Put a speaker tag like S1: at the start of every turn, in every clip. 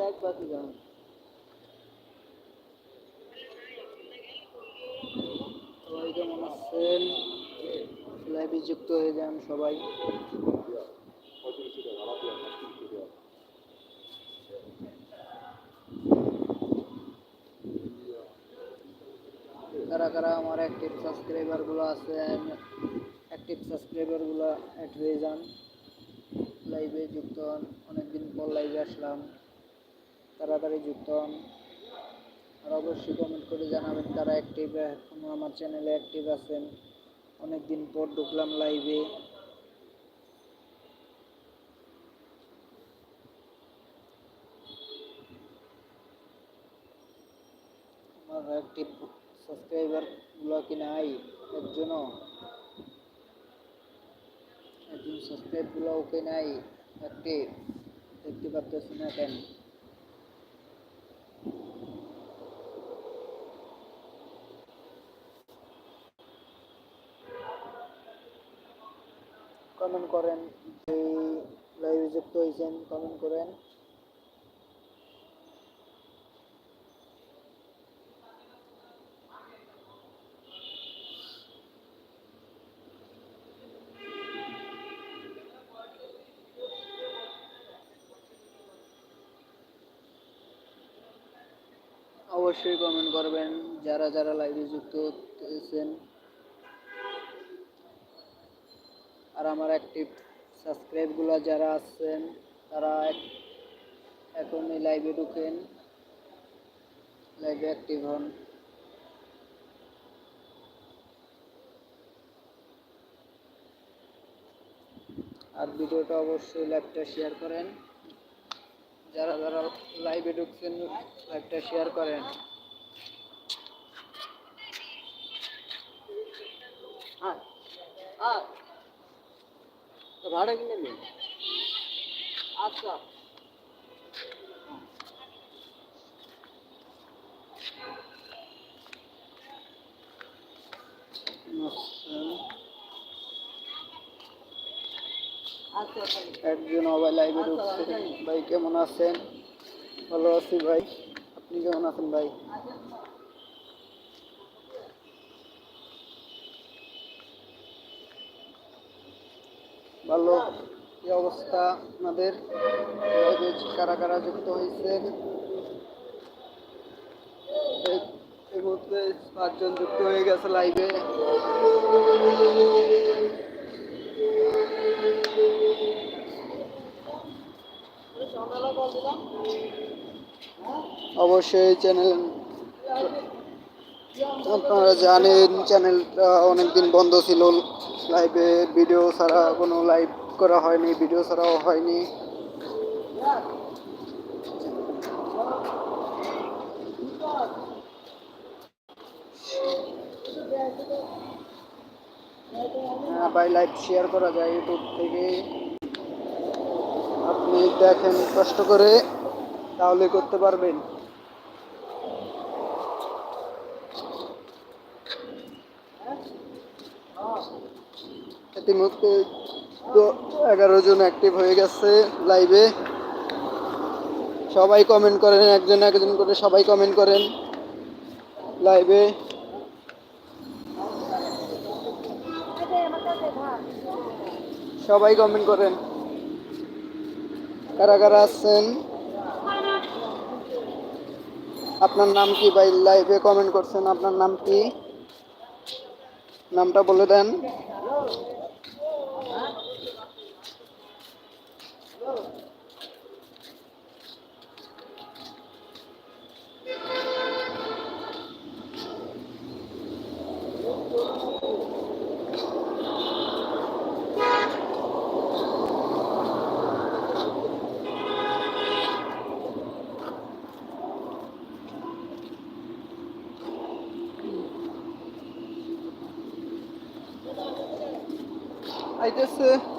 S1: এক বাকি যান সবাই। কেমন আছেন লাইভে যুক্ত হয়ে যান সবাই কারা কারা আমার অ্যাক্টিভ সাবস্ক্রাইবারগুলো আছেন অ্যাক্টিভ সাবস্ক্রাইবারগুলো অ্যাড হয়ে যান লাইভে যুক্ত হন অনেকদিন পর লাইভে আসলাম তাড়াতাড়ি যুক্ত হন। আর অবশ্যই কমেন্ট করে জানাবেন তারা অ্যাক্টিভ এখনও আমার চ্যানেলে অ্যাক্টিভ আছেন। অনেকদিন পর ঢুকলাম লাইভে আমার অ্যাক্টিভ সাবস্ক্রাইবারগুলো কি নাই? একজনও? একজন সাবস্ক্রাইবগুলো ওকে নাই? অ্যাক্টিভ দেখতে পাচ্ছেন না কেন? কমেন্ট করেন, যে লাইভে যুক্ত হয়েছেন কমেন্ট করেন। অবশ্যই কমেন্ট করবেন, যারা যারা লাইভে যুক্ত হয়েছেন। আর আমার অ্যাক্টিভ সাবস্ক্রাইবগুলো যারা আছেন, তারা এক- এখনই লাইভে ঢুকেন। লাইভে অ্যাক্টিভ হন। আর ভিডিওটা অবশ্যই লাইভটা শেয়ার করেন। যারা যারা লাইভে ঢুকছেন লাইভটা শেয়ার করেন হ্যাঁ হ্যাঁ তো ভাড়া কিনে নিন আচ্ছা। আচ্ছা একজন আবার লাইভে ঢুকছে। ভাই কেমন আছেন? ভালো আছি ভাই। আপনি কেমন আছেন ভাই? ভালো কি অবস্থা আপনাদের কারা কারা যুক্ত হয়েছেন এই এই মুহূর্তে পাঁচজন যুক্ত হয়ে গেছে লাইভে অবশ্যই চ্যানেল আপনারা জানেন, চ্যানেলটা অনেকদিন বন্ধ ছিল। লাইভে ভিডিও ছাড়া কোনো লাইভ করা হয়নি ভিডিও ছাড়াও হয়নি। হ্যাঁ ভাই লাইভ শেয়ার করা যায় ইউটিউব থেকে। আপনি দেখেন কষ্ট করে, তাহলে করতে পারবেন। ইতিমধ্যে তো এগারো জন অ্যাক্টিভ হয়ে গেছে লাইভে সবাই কমেন্ট করেন, একজন একজন করে সবাই কমেন্ট করেন লাইভে সবাই কমেন্ট করেন। কারা কারা আছেন? আপনার নাম কি ভাই? লাইভে কমেন্ট করছেন, আপনার নাম কি? নামটা বলে দেন।
S2: い。です。はい。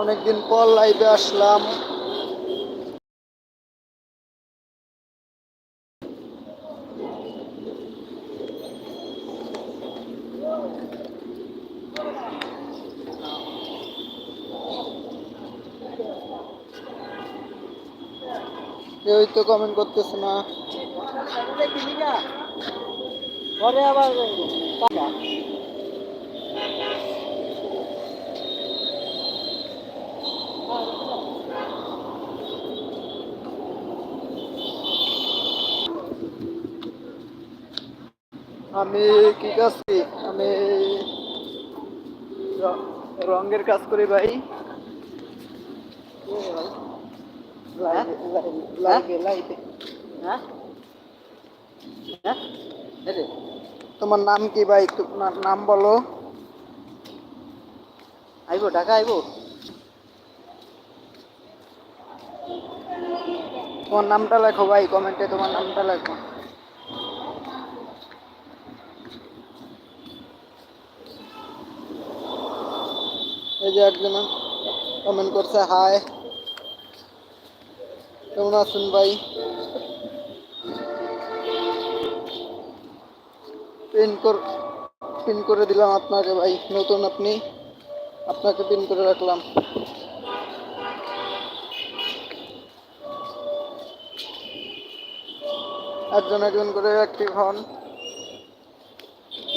S1: অনেকদিন পর লাইভে আসলাম। কেউই তো কমেন্ট করতেছে না।
S2: পরে আবার
S1: আমি কি কাজ করি? আমি রঙের কাজ করি ভাই।
S2: হ্যাঁ? হ্যাঁ? রে,
S1: তোমার নাম কি ভাই? না- নাম বলো।
S2: আইবো ঢাকা আইবো।
S1: তোমার নামটা লেখো ভাই কমেন্টে তোমার নামটা লেখো। যে একজন কমেন্ট করছে হাই কেমন আছেন ভাই? পিন কর পিন করে দিলাম আপনাকে ভাই, নতুন আপনি। আপনাকে পিন করে রাখলাম। একজন একজন করে অ্যাক্টিভ হন।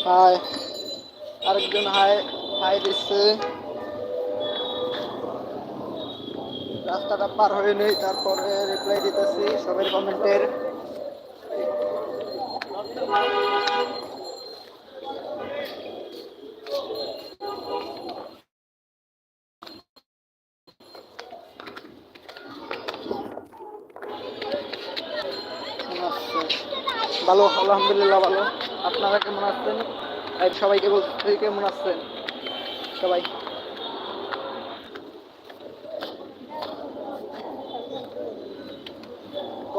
S1: হাই আরেকজন হাই হাই দিচ্ছে। রাস্তাটা পার হয়ে নেই, তারপরে রিপ্লাই দিতেছি সবের কমেন্টের ভালো, আলহামদুলিল্লাহ ভালো। আপনারা কেমন আছেন? সবাইকে বলছি কেমন আছেন? সবাই।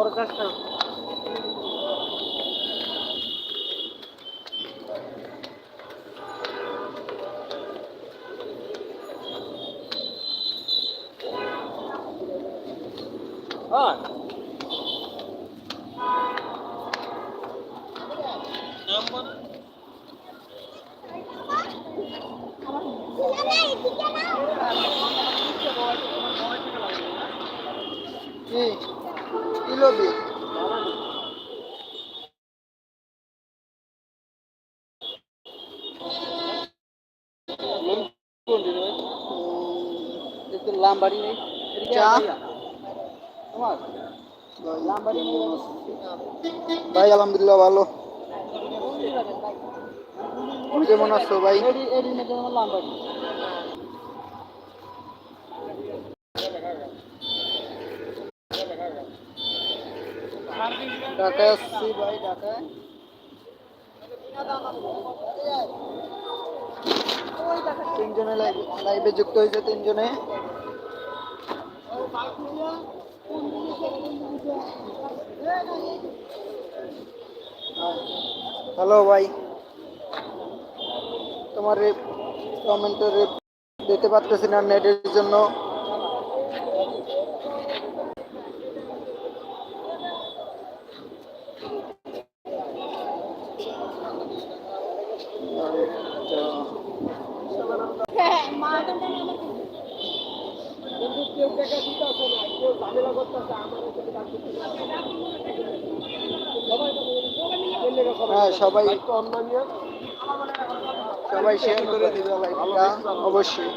S2: বড় কাজটা হ্যাঁ
S1: কি কি লবি
S2: একটু লাম্বাড়ি নেই? তোমার?
S1: ভাই আলহামদুলিল্লাহ ভালো। তুমি কেমন আছো ভাই
S2: এডি এডি মধ্যে আমার লাম্বাড়ি
S1: ঢাকায় আসছি ভাই, ঢাকায়। তিনজনে লাইভে যুক্ত হয়েছে তিনজনে। হ্যালো ভাই। তোমার কমেন্টের দিতে পারতেছি না নেটের জন্য। হ্যাঁ সবাই সবাই শেয়ার করে দিবে অবশ্যই।